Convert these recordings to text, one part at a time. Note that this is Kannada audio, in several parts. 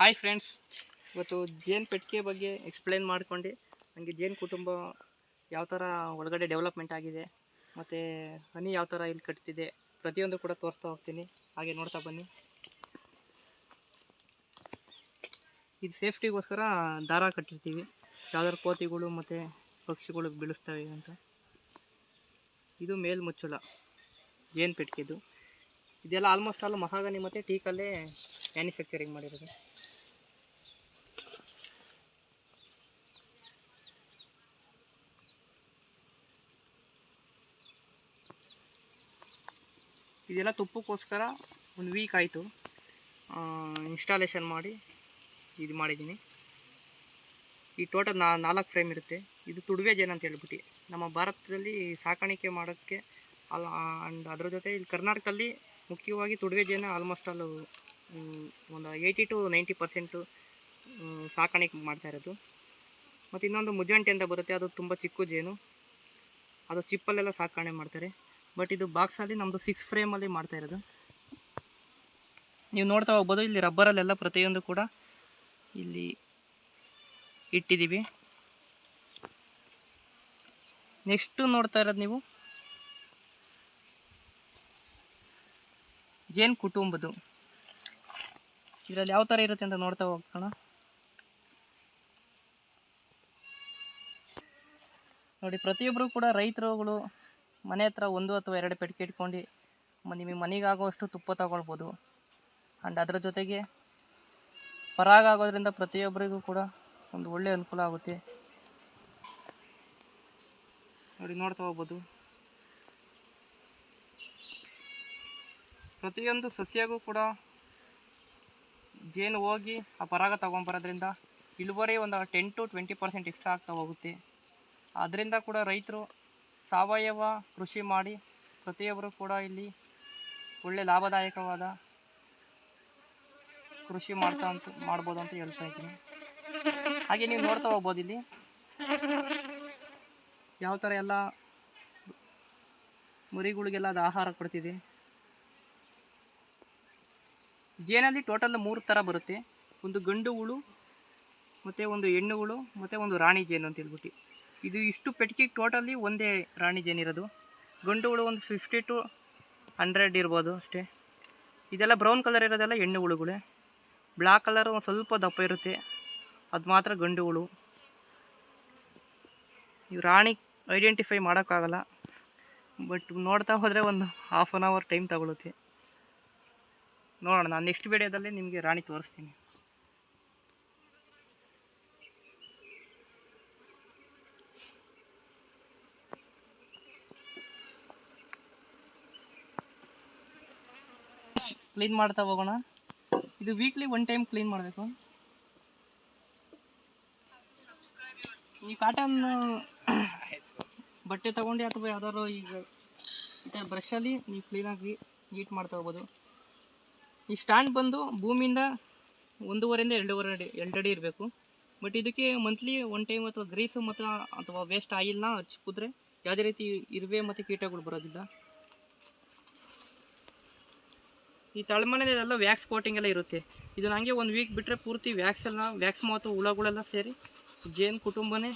ಹಾಯ್ ಫ್ರೆಂಡ್ಸ್ ಇವತ್ತು ಜೇನು ಪೆಟ್ಟಿಗೆ ಬಗ್ಗೆ ಎಕ್ಸ್ಪ್ಲೇನ್ ಮಾಡ್ಕೊಂಡು. ನನಗೆ ಜೇನು ಕುಟುಂಬ ಯಾವ ಥರ ಒಳಗಡೆ ಡೆವಲಪ್ಮೆಂಟ್ ಆಗಿದೆ, ಮತ್ತು ಹನಿ ಯಾವ ಥರ ಇಲ್ಲಿ ಕಟ್ತಿದೆ, ಪ್ರತಿಯೊಂದು ಕೂಡ ತೋರಿಸ್ತಾ ಹೋಗ್ತೀನಿ. ಹಾಗೆ ನೋಡ್ತಾ ಬನ್ನಿ. ಇದು ಸೇಫ್ಟಿಗೋಸ್ಕರ ದಾರ ಕಟ್ಟಿರ್ತೀವಿ. ಯಾವ್ದಾದ್ರು ಕೋತಿಗಳು ಮತ್ತು ಪಕ್ಷಿಗಳು ಬೀಳಿಸ್ತವೆ ಅಂತ. ಇದು ಮೇಲ್ಮುಚ್ಚಳ, ಜೇನು ಪೆಟ್ಟಿಗೆದು ಇದೆಲ್ಲ ಆಲ್ಮೋಸ್ಟ್ ಆಲ್ ಮಹಾಗನಿ ಮತ್ತು ಟೀಕಲ್ಲೇ ಮ್ಯಾನುಫ್ಯಾಕ್ಚರಿಂಗ್ ಮಾಡಿರೋದು. ಇದೆಲ್ಲ ತುಪ್ಪಕ್ಕೋಸ್ಕರ ಒಂದು ವೀಕ್ ಆಯಿತು. ಇನ್ಸ್ಟಾಲೇಷನ್ ಮಾಡಿ ಇದು ಮಾಡಿದ್ದೀನಿ. ಈ ಟೋಟಲ್ ನಾ ನಾಲ್ಕು ಫ್ರೇಮ್ ಇರುತ್ತೆ. ಇದು ತುಡುವೆ ಜೇನು ಅಂತ ಹೇಳ್ಬಿಟ್ಟು. ನಮ್ಮ ಭಾರತದಲ್ಲಿ ಸಾಕಾಣಿಕೆ ಮಾಡೋಕ್ಕೆ ಅಲ್ಲ ಆ್ಯಂಡ್ ಅದರ ಜೊತೆ ಇಲ್ಲಿ ಕರ್ನಾಟಕದಲ್ಲಿ ಮುಖ್ಯವಾಗಿ ತುಡುವೆ ಜೇನು ಆಲ್ಮೋಸ್ಟ್ ಆಲ್ ಒಂದು ಏಯ್ಟಿ ಟು ನೈಂಟಿ ಪರ್ಸೆಂಟು ಸಾಕಾಣಿಕೆ ಮಾಡ್ತಾ ಇರೋದು. ಮತ್ತು ಇನ್ನೊಂದು ಮುಜಂಟೆ ಅಂತ ಬರುತ್ತೆ. ಅದು ತುಂಬ ಚಿಕ್ಕ ಜೇನು. ಅದು ಚಿಪ್ಪಲ್ಲೆಲ್ಲ ಸಾಕಾಣೆ ಮಾಡ್ತಾರೆ. ಬಟ್ ಇದು ಬಾಕ್ಸಲ್ಲಿ ನಮ್ಮದು ಸಿಕ್ಸ್ ಫ್ರೇಮಲ್ಲಿ ಮಾಡ್ತಾ ಇರೋದು. ನೀವು ನೋಡ್ತಾ ಹೋಗ್ಬೋದು, ಇಲ್ಲಿ ರಬ್ಬರಲ್ಲೆಲ್ಲ ಪ್ರತಿಯೊಂದು ಕೂಡ ಇಲ್ಲಿ ಇಟ್ಟಿದ್ದೀವಿ. ನೆಕ್ಸ್ಟು ನೋಡ್ತಾ ಇರೋದು ನೀವು. ಜೇನ್ ಕುಟುಂಬದು. ಇದರಲ್ಲಿ ಯಾವ ಥರ ಇರುತ್ತೆ ಅಂತ ನೋಡ್ತಾ ಹೋಗೋಣ. ನೋಡಿ ಪ್ರತಿಯೊಬ್ಬರು ಕೂಡ ರೈತರುಗಳು ಮನೆ ಹತ್ರ ಒಂದು ಅಥವಾ ಎರಡು ಪೆಟ್ಟಿಗೆ ಇಟ್ಕೊಂಡು ನಿಮಗೆ ಮನೆಗಾಗುವಷ್ಟು ತುಪ್ಪ ತಗೊಳ್ಬೋದು. ಆ್ಯಂಡ್ ಅದರ ಜೊತೆಗೆ ಪರಾಗ ಆಗೋದ್ರಿಂದ ಪ್ರತಿಯೊಬ್ಬರಿಗೂ ಕೂಡ ಒಂದು ಒಳ್ಳೆಯ ಅನುಕೂಲ ಆಗುತ್ತೆ. ನೋಡಿ, ನೋಡ್ತಾ ಹೋಗ್ಬೋದು. ಪ್ರತಿಯೊಂದು ಸಸ್ಯಗೂ ಕೂಡ ಜೇನು ಹೋಗಿ ಆ ಪರಾಗ ತಗೊಂಬರೋದ್ರಿಂದ ಇಳುವರಿ ಒಂದು ten to twenty percent extra ಆಗ್ತಾ ಹೋಗುತ್ತೆ. ಅದರಿಂದ ಕೂಡ ರೈತರು ಸಾವಯವ ಕೃಷಿ ಮಾಡಿ ಪ್ರತಿಯೊಬ್ಬರು ಕೂಡ ಇಲ್ಲಿ ಒಳ್ಳೆ ಲಾಭದಾಯಕವಾದ ಕೃಷಿ ಮಾಡ್ತಾ ಅಂತ ಮಾಡ್ಬೋದು ಅಂತ ಹೇಳ್ತಾ ಇದ್ದೀನಿ. ಹಾಗೆ ನೀವು ನೋಡ್ತಾ ಹೋಗ್ಬೋದು ಇಲ್ಲಿ. ಯಾವ ಥರ ಎಲ್ಲ ಮರಿಗಳಿಗೆಲ್ಲ ಅದು ಆಹಾರ ಕೊಡ್ತಿದೆ. ಜೇನಲ್ಲಿ ಟೋಟಲ್ ಮೂರು ಥರ ಬರುತ್ತೆ. ಒಂದು ಗಂಡು ಹುಳು, ಮತ್ತು ಒಂದು ಹೆಣ್ಣು ಹುಳು, ಮತ್ತು ಒಂದು ರಾಣಿ ಜೇನು ಅಂತ ಹೇಳ್ಬಿಟ್ಟು. ಇದು ಇಷ್ಟು ಪೆಟ್ಟಿಗೆ ಟೋಟಲಿ ಒಂದೇ ರಾಣಿ ಜೇನಿರೋದು. ಗಂಡುಗಳು ಒಂದು ಫಿಫ್ಟಿ ಟು ಹಂಡ್ರೆಡ್ ಇರ್ಬೋದು ಅಷ್ಟೇ. ಇದೆಲ್ಲ ಬ್ರೌನ್ ಕಲರ್ ಇರೋದೆಲ್ಲ ಹೆಣ್ಣು ಹುಳುಗಳೇ. ಬ್ಲ್ಯಾಕ್ ಕಲರ್ ಒಂದು ಸ್ವಲ್ಪ ದಪ್ಪ ಇರುತ್ತೆ. ಅದು ಮಾತ್ರ ಗಂಡು ಹುಳು. ಇವು ರಾಣಿ ಐಡೆಂಟಿಫೈ ಮಾಡೋಕ್ಕಾಗಲ್ಲ. ಬಟ್ ನೋಡ್ತಾ ಹೋದರೆ ಒಂದು ಹಾಫ್ ಆನ್ ಅವರ್ ಟೈಮ್ ತಗೊಳುತ್ತೆ. ನೋಡೋಣ, ನಾನು ನೆಕ್ಸ್ಟ್ ವೀಡಿಯೋದಲ್ಲಿ ನಿಮಗೆ ರಾಣಿ ತೋರಿಸ್ತೀನಿ. ಕ್ಲೀನ್ ಮಾಡ್ತಾ ಹೋಗೋಣ. ಇದು ವೀಕ್ಲಿ ಒನ್ ಟೈಮ್ ಕ್ಲೀನ್ ಮಾಡಬೇಕು. ಈ ಕಾಟನ್ ಬಟ್ಟೆ ತಗೊಂಡು ಅಥವಾ ಯಾವ್ದಾದ್ರು ಈಗ ಈ ಥರ ಬ್ರಷಲ್ಲಿ ನೀವು ಕ್ಲೀನಾಗಿ ನೀಟ್ ಮಾಡ್ತಾ ಹೋಗ್ಬೋದು. ಈ ಸ್ಟ್ಯಾಂಡ್ ಬಂದು ಭೂಮಿಯಿಂದ ಒಂದೂವರೆಯಿಂದ ಎರಡೂವರೆ ಅಡಿ, ಎರಡು ಅಡಿ ಇರಬೇಕು. ಬಟ್ ಇದಕ್ಕೆ ಮಂತ್ಲಿ ಒನ್ ಟೈಮ್ ಅಥವಾ ಗ್ರೀಸು ಮತ್ತು ಅಥವಾ ವೇಸ್ಟ್ ಆಯಿಲ್ನ ಹಚ್ಕಿದ್ರೆ ಯಾವುದೇ ರೀತಿ ಇರುವೆ ಮತ್ತು ಕೀಟಗಳು ಬರೋದಿಲ್ಲ. ಈ ತಳಮನೆದೆಲ್ಲ ವ್ಯಾಕ್ಸ್ ಕೋಟಿಂಗ್ ಎಲ್ಲ ಇರುತ್ತೆ. ಇದು ನನಗೆ ಒಂದು ವೀಕ್ ಬಿಟ್ಟರೆ ಪೂರ್ತಿ ವ್ಯಾಕ್ಸ್ ಎಲ್ಲ ವ್ಯಾಕ್ಸ್ ಮತ್ತು ಹುಳಗಳೆಲ್ಲ ಸೇರಿ ಜೇನು ಕುಟುಂಬನೇ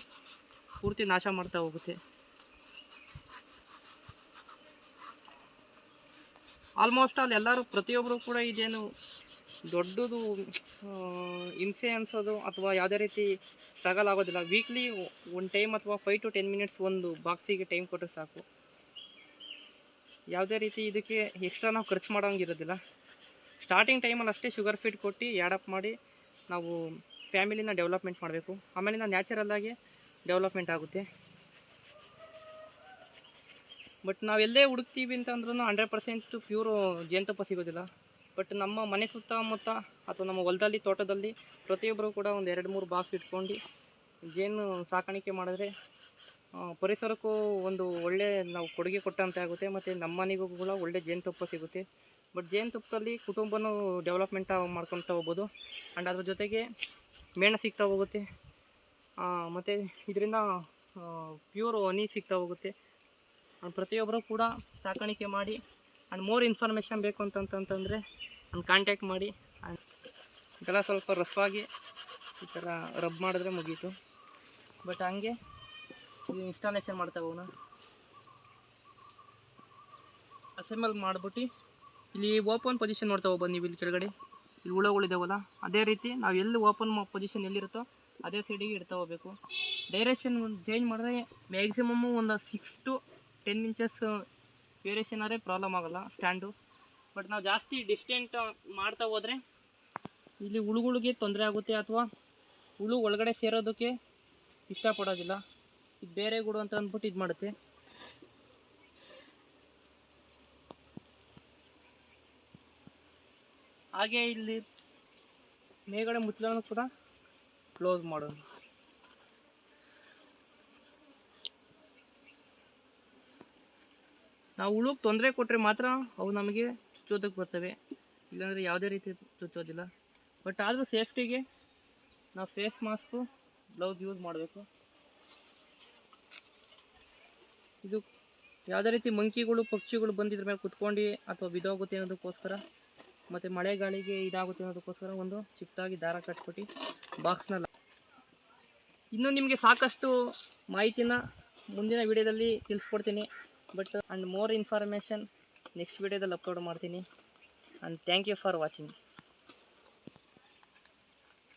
ಪೂರ್ತಿ ನಾಶ ಮಾಡ್ತಾ ಹೋಗುತ್ತೆ. ಆಲ್ಮೋಸ್ಟ್ ಆಲ್ ಎಲ್ಲರೂ ಪ್ರತಿಯೊಬ್ಬರು ಕೂಡ ಇದೇನು ದೊಡ್ಡದು ಹಿಂಸೆ ಅನ್ಸೋದು ಅಥವಾ ಯಾವುದೇ ರೀತಿ ಸ್ಟ್ರಗಲ್ ಆಗೋದಿಲ್ಲ ವೀಕ್ಲಿ ಒನ್ ಟೈಮ್ ಅಥವಾ ಫೈವ್ ಟು ಟೆನ್ ಮಿನಿಟ್ಸ್ ಒಂದು ಬಾಕ್ಸಿಗೆ ಟೈಮ್ ಕೊಟ್ಟರೆ ಸಾಕು. ಯಾವುದೇ ರೀತಿ ಇದಕ್ಕೆ ಎಕ್ಸ್ಟ್ರಾ ನಾವು ಖರ್ಚು ಮಾಡೋಂಗಿರೋದಿಲ್ಲ ಸ್ಟಾರ್ಟಿಂಗ್ ಟೈಮಲ್ಲಿ ಅಷ್ಟೇ ಶುಗರ್ ಫೀಡ್ ಕೊಟ್ಟು ಆ್ಯಡಪ್ ಮಾಡಿ ನಾವು ಫ್ಯಾಮಿಲಿನ ಡೆವಲಪ್ಮೆಂಟ್ ಮಾಡಬೇಕು. ಆಮೇಲಿಂದ ನ್ಯಾಚುರಲ್ಲಾಗಿ ಡೆವಲಪ್ಮೆಂಟ್ ಆಗುತ್ತೆ. ಬಟ್ ನಾವೆಲ್ಲೇ ಹುಡುಕ್ತೀವಿ ಅಂತಂದ್ರೂ ಹಂಡ್ರೆಡ್ ಪರ್ಸೆಂಟ್ ಪ್ಯೂರು ಜೇನುತುಪ್ಪ ಸಿಗೋದಿಲ್ಲ. ಬಟ್ ನಮ್ಮ ಮನೆ ಸುತ್ತಮುತ್ತ ಅಥವಾ ನಮ್ಮ ಹೊಲದಲ್ಲಿ, ತೋಟದಲ್ಲಿ ಪ್ರತಿಯೊಬ್ಬರು ಕೂಡ ಒಂದು ಎರಡು ಮೂರು ಬಾಕ್ಸ್ ಇಟ್ಕೊಂಡು ಜೇನು ಸಾಕಾಣಿಕೆ ಮಾಡಿದ್ರೆ ಪರಿಸರಕ್ಕೂ ಒಂದು ಒಳ್ಳೆ ನಾವು ಕೊಡುಗೆ ಕೊಟ್ಟಂತೆ ಆಗುತ್ತೆ, ಮತ್ತು ನಮ್ಮ ಮನೆಗೂ ಕೂಡ ಒಳ್ಳೆ ಜೇನುತುಪ್ಪ ಸಿಗುತ್ತೆ. ಬಟ್ ಜೇನುತುಪ್ಪದಲ್ಲಿ ಕುಟುಂಬನೂ ಡೆವಲಪ್ಮೆಂಟ್ ಮಾಡ್ಕೊತಾ ಹೋಗ್ಬೋದು. ಆ್ಯಂಡ್ ಅದ್ರ ಜೊತೆಗೆ ಮೇಣ ಸಿಗ್ತಾ ಹೋಗುತ್ತೆ. ಮತ್ತು ಇದರಿಂದ ಪ್ಯೂರ್ ಹನಿ ಸಿಗ್ತಾ ಹೋಗುತ್ತೆ. ಆ್ಯಂಡ್ ಪ್ರತಿಯೊಬ್ಬರು ಕೂಡ ಸಾಕಾಣಿಕೆ ಮಾಡಿ ಆ್ಯಂಡ್ ಮೋರ್ ಇನ್ಫಾರ್ಮೇಷನ್ ಬೇಕು ಅಂತಂತಂತಂದರೆ ನಾನು ಕಾಂಟ್ಯಾಕ್ಟ್ ಮಾಡಿ. ಇದೆಲ್ಲ ಸ್ವಲ್ಪ ರಫ್ ಆಗಿ ಈ ಥರ ರಬ್ ಮಾಡಿದ್ರೆ ಮುಗೀತು. ಬಟ್ ಹಂಗೆ ಇದು ಇನ್ಸ್ಟಾಲೇಷನ್ ಮಾಡ್ತಾ ಹೋಗೋಣ ಅಸೆಂಬಲ್ ಮಾಡ್ಬಿಟ್ಟು ಇಲ್ಲಿ ಓಪನ್ ಪೊಸಿಷನ್ ನೋಡ್ತಾ ಹೋಗ್ಬೋದು ನೀವು ಇಲ್ಲಿ ಕೆಳಗಡೆ. ಇಲ್ಲಿ ಹುಳಗಳಿದಾವಲ್ಲ ಅದೇ ರೀತಿ ನಾವು ಎಲ್ಲಿ ಓಪನ್ ಪೊಸಿಷನ್ ಎಲ್ಲಿರುತ್ತೋ ಅದೇ ಸೈಡಿಗೆ ಇಡ್ತಾ ಹೋಗ್ಬೇಕು. ಡೈರೆಕ್ಷನ್ ಚೇಂಜ್ ಮಾಡಿದ್ರೆ ಮ್ಯಾಕ್ಸಿಮಮ್ಮು ಒಂದು six to ten inches variation ಆದರೆ ಪ್ರಾಬ್ಲಮ್ ಆಗೋಲ್ಲ ಸ್ಟ್ಯಾಂಡು ಬಟ್ ನಾವು ಜಾಸ್ತಿ ಡಿಸ್ಟೆಂಟ್ ಮಾಡ್ತಾ ಹೋದರೆ ಇಲ್ಲಿ ಹುಳುಗಳಿಗೆ ತೊಂದರೆ ಆಗುತ್ತೆ ಅಥವಾ ಹುಳು ಒಳಗಡೆ ಸೇರೋದಕ್ಕೆ ಇಷ್ಟಪಡೋದಿಲ್ಲ. ಇದು ಬೇರೆ ಗೂಡು ಅಂತ ಅಂದ್ಬಿಟ್ಟು ಇದು ಮಾಡುತ್ತೆ. ಹಾಗೆ ಇಲ್ಲಿ ಮೇಗಡೆ ಮುಚ್ಚಲನ್ನು ಕೂಡ ಕ್ಲೋಸ್ ಮಾಡೋಣ. ನಾವು ಹುಳುಗೆ ತೊಂದರೆ ಕೊಟ್ಟರೆ ಮಾತ್ರ ಅವು ನಮಗೆ ಚುಚ್ಚೋದಕ್ಕೆ ಬರ್ತವೆ. ಇಲ್ಲಾಂದರೆ ಯಾವುದೇ ರೀತಿ ಚುಚ್ಚೋದಿಲ್ಲ. ಬಟ್ ಆದರೂ ಸೇಫ್ಟಿಗೆ ನಾವು ಫೇಸ್ ಮಾಸ್ಕು ಗ್ಲೌಸ್ ಯೂಸ್ ಮಾಡಬೇಕು. ಇದು ಯಾವುದೇ ರೀತಿ ಮಂಕಿಗಳು, ಪಕ್ಷಿಗಳು ಬಂದಿದ್ರ ಮೇಲೆ ಕುತ್ಕೊಂಡು ಅಥವಾ ಬಿದ್ದೋಗುತ್ತೆ ಅನ್ನೋದಕ್ಕೋಸ್ಕರ ಮತ್ತು ಮಳೆ ಗಾಳಿಗೆ ಇದಾಗುತ್ತೆ ಅನ್ನೋದಕ್ಕೋಸ್ಕರ ಒಂದು ಚಿಕ್ಕದಾಗಿ ದಾರ ಕಟ್ಬಿಟ್ಟು ಬಾಕ್ಸ್ನಲ್ಲಿ ಇನ್ನೂ ನಿಮಗೆ ಸಾಕಷ್ಟು ಮಾಹಿತಿನ ಮುಂದಿನ ವಿಡಿಯೋದಲ್ಲಿ ತಿಳಿಸ್ಕೊಡ್ತೀನಿ. But and more information next ವಿಡಿಯೋದಲ್ಲಿ ಅಪ್ಲೋಡ್ ಮಾಡ್ತೀನಿ. And thank you for watching